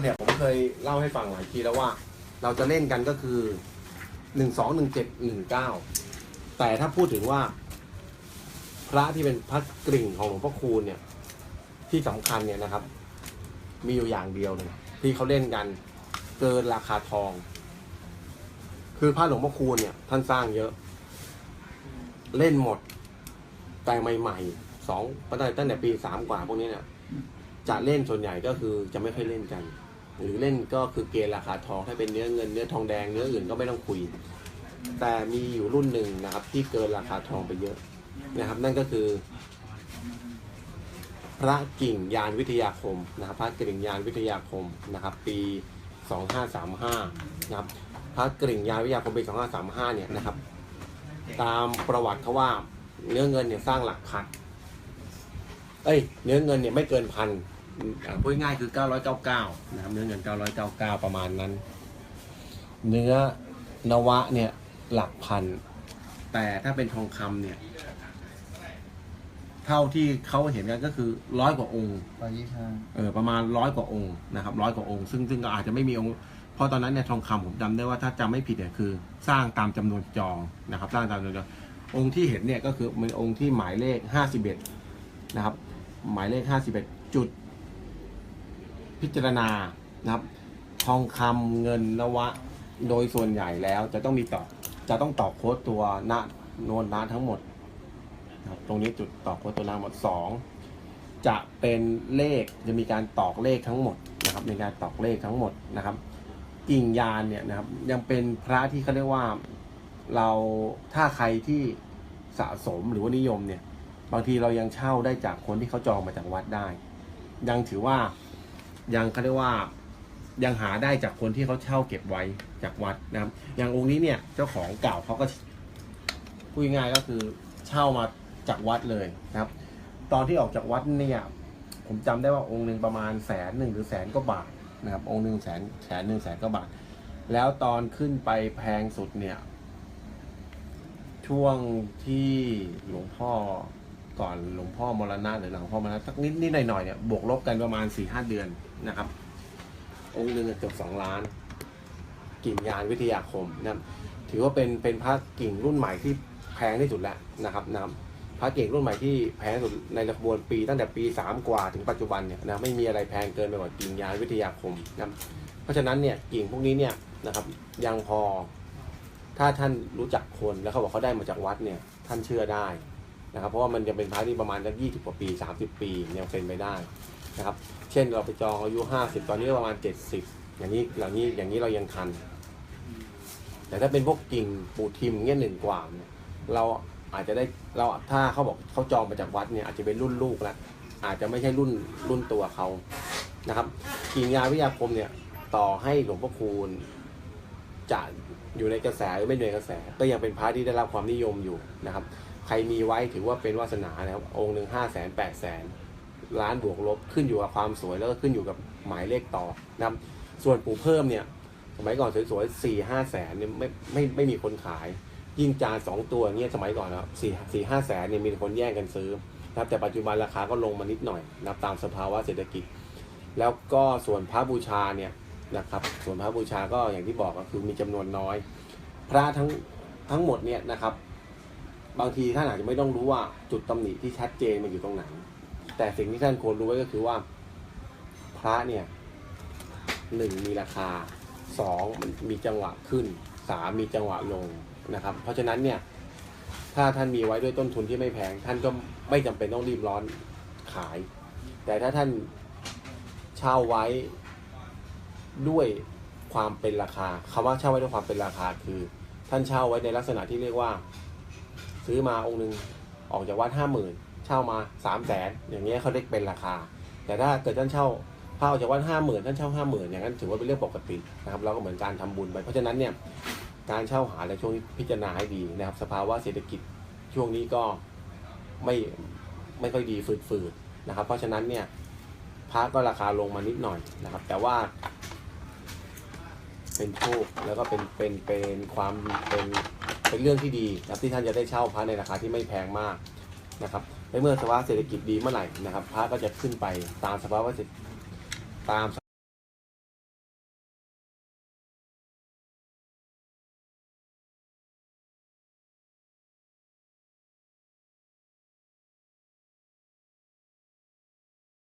เนี่ยผมเคยเล่าให้ฟังหลายทีแล้วว่า เราจะเล่นกันก็คือหนึ่งสองหนึ่งเจ็ดหนึ่งเก้าแต่ถ้าพูดถึงว่า พระที่เป็นพระกริ่งของหลวงพ่อคูณเนี่ย ที่สำคัญเนี่ยนะครับ มีอยู่อย่างเดียวเลยที่เขาเล่นกันเกินราคาทอง คือพระหลวงพ่อคูณเนี่ยท่านสร้างเยอะ เล่นหมด แต่ใหม่ๆสองตั้งแต่ปีสามกว่าพวกนี้เนี่ยจะเล่นส่วนใหญ่ก็คือจะไม่ค่อยเล่นกัน หรือเล่นก็คือเกณฑ์ราคาทองถ้าเป็นเนื้อเงินเนื้อทองแดงเนื้ออื่นก็ไม่ต้องคุย แต่มีอยู่รุ่นหนึ่งนะครับ ที่เกินราคาทองไปเยอะนะครับ นั่นก็คือ พระกิ่งยานวิทยาคมนะครับ พระกิ่งยานวิทยาคมนะครับ ปี 2535นะครับพระกิ่งยานวิทยาคมปี2535เนี่ยนะครับ ตามประวัติเขาว่าเนื้อเงินเนี่ยสร้างหลักพันเอ้ย เนื้อเงินเนี่ยไม่เกินพัน อ่าพูดง่ายๆคือ 999 นะครับ เนื้อเงิน 999 ประมาณนั้น เนื้อนวะเนี่ยหลักพัน แต่ถ้าเป็นทองคำเนี่ย เท่าที่เขาเห็นกันก็คือร้อยกว่าองค์ปายิชาเออประมาณร้อยกว่าองค์นะครับร้อยกว่าองค์ซึ่งซึ่งก็อาจจะไม่มีองค์เพราะตอนนั้นเนี่ยทองคำผมจำได้ว่าถ้าจำไม่ผิดเนี่ยคือ สร้างตามจำนวนจองนะครับ สร้างตามจำนวนจององค์ที่เห็นเนี่ยก็คือเป็นองค์ที่หมายเลขห้าสิบเอ็ดนะครับ หมายเลขห้าสิบเอ็ดจุด พิจารณานะครับทองคำเงินนวะ โดยส่วนใหญ่แล้วจะต้องมีต่อจะต้องต่อโค้ดตัวณโนนนะทั้งหมดนะครับตรงนี้จุดต่อโค้ดตัวน้าหมดสองจะเป็นเลขจะมีการตอกเลขทั้งหมดนะครับในการตอกเลขทั้งหมดนะครับ กิ่งยานเนี่ยนะครับ ยังเป็นพระที่เขาเรียกว่าเราถ้าใครที่สะสมหรือว่านิยมเนี่ย บางทีเรายังเช่าได้จากคนที่เขาจองมาจากวัดได้ ยังถือว่า ยังเขาเรียกว่ายังหาได้จากคนที่เขาเช่าเก็บไว้จากวัดนะครับ อย่างองค์นี้เนี่ยเจ้าของเก่าเขาก็พูดง่ายก็คือเช่ามาจากวัดเลยนะครับ ตอนที่ออกจากวัดเนี่ย ผมจำได้ว่าองค์หนึ่งประมาณแสนหนึ่งหรือแสนก็บาทนะครับ องค์หนึ่งแสนแสนหนึ่งแสนก็บาท แล้วตอนขึ้นไปแพงสุดเนี่ย ช่วงที่หลวงพ่อก่อนหลวงพ่อมรณะหรือหลังพ่อมรณะสักนิดนิดหน่อยหน่อยๆเนี่ยบวกลบกันประมาณสี่ห้าเดือน นะครับ องค์หนึ่งเกือบสองล้าน กิ่งยานวิทยาคมนะถือว่าเป็นเป็นพระกิ่งรุ่นใหม่ที่แพงที่สุดแล้วนะครับนะพระเก่งรุ่นใหม่ที่แพงที่สุดในระบวนปีตั้งแต่ปีสามกว่าถึงปัจจุบันเนี่ยนะไม่มีอะไรแพงเกินไปกว่ากิ่งยานวิทยาคมนะเพราะฉะนั้นเนี่ยกิ่งพวกนี้เนี่ยนะครับยังพอถ้าท่านรู้จักคนแล้วเขาบอกเขาได้มาจากวัดเนี่ยท่านเชื่อได้นะครับเพราะว่ามันจะเป็นพระที่ประมาณสักยี่สิบกว่าปีสามสิบปียังเป็นไปได้ นะครับ เช่นเราไปจองอายุห้าสิบตอนนี้ประมาณเจ็ดสิบอย่างนี้อย่านี้อย่างนี้เรายังทัน แต่ถ้าเป็นพวกกิ่งปูทิมเงี้ยหนึ่งกว่าเนี่ยเราอาจจะได้เราถ้าเขาบอกเขาจองมาจากวัดเนี่ยอาจจะเป็นรุ่นลูกแล้วอาจจะไม่ใช่รุ่นรุ่นตัวเขานะครับกิ่งยาวิทยาคมเนี่ยต่อให้หลวงพ่อคูณจะอยู่ในกระแสหรือไม่อยู่ในกระแส ก็ยังเป็นพระที่ได้รับความนิยมอยู่นะครับ ใครมีไว้ถือว่าเป็นวาสนานะครับองค์หนึ่งห้าแสนแปดแสน ล้านบวกลบขึ้นอยู่กับความสวยแล้วก็ขึ้นอยู่กับหมายเลขต่อนะครับส่วนปู่เพิ่มเนี่ย สมัยก่อนสวยๆสี่ห้าแสนเนี่ยไม่ไม่ไม่มีคนขาย ยิ่งจานสองตัวเงี้ยสมัยก่อนนะสี่สี่ห้าแสนเนี่ยมีคนแย่งกันซื้อนะครับแต่ปัจจุบันราคาก็ลงมานิดหน่อยนะครับตามสภาวะเศรษฐกิจ แล้วก็ส่วนพระบูชาเนี่ยนะครับส่วนพระบูชาก็อย่างที่บอกก็คือมีจำนวนน้อย พระทั้งทั้งหมดเนี่ยนะครับ บางทีท่านอาจจะไม่ต้องรู้ว่าจุดตำหนิที่ชัดเจนมันอยู่ตรงไหน แต่สิ่งที่ท่านควรรู้ไว้ก็คือว่า พระเนี่ยหนึ่งมีราคาสองมันมีจังหวะขึ้นสามมีจังหวะลงนะครับ เพราะฉะนั้นเนี่ยถ้าท่านมีไว้ด้วยต้นทุนที่ไม่แพง ท่านก็ไม่จำเป็นต้องรีบร้อนขาย แต่ถ้าท่านเช่าไว้ด้วยความเป็นราคาคำว่าเช่าไว้ด้วยความเป็นราคาคือ ท่านเช่าไว้ในลักษณะที่เรียกว่า ซื้อมาองค์หนึ่งออกจากวัดห้าหมื่น เช่ามาสามแสนอย่างเงี้ยเขาเรียกเป็นราคา แต่ถ้าเกิดท่านเช่าถ้าออกจากวัดห้าหมื่นท่านเช่าห้าหมื่นอย่างนั้นถือว่าเป็นเรื่องปกตินะครับเราก็เหมือนการทำบุญไป เพราะฉะนั้นเนี่ยการเช่าหาในช่วงนี้พิจารณาให้ดีนะครับ สภาวะเศรษฐกิจช่วงนี้ก็ไม่ไม่ค่อยดีฝืดๆนะครับ เพราะฉะนั้นเนี่ยพระก็ราคาลงมานิดหน่อยนะครับ แต่ว่า เป็นโชคแล้วก็เป็นเป็นเป็นความเป็นเป็นเรื่องที่ดีนะครับที่ท่านจะได้เช่าพระในราคาที่ไม่แพงมากนะครับ ในเมื่อสภาวะเศรษฐกิจดีเมื่อไหร่นะครับพระก็จะขึ้นไปตามสภาวะเศรษฐตาม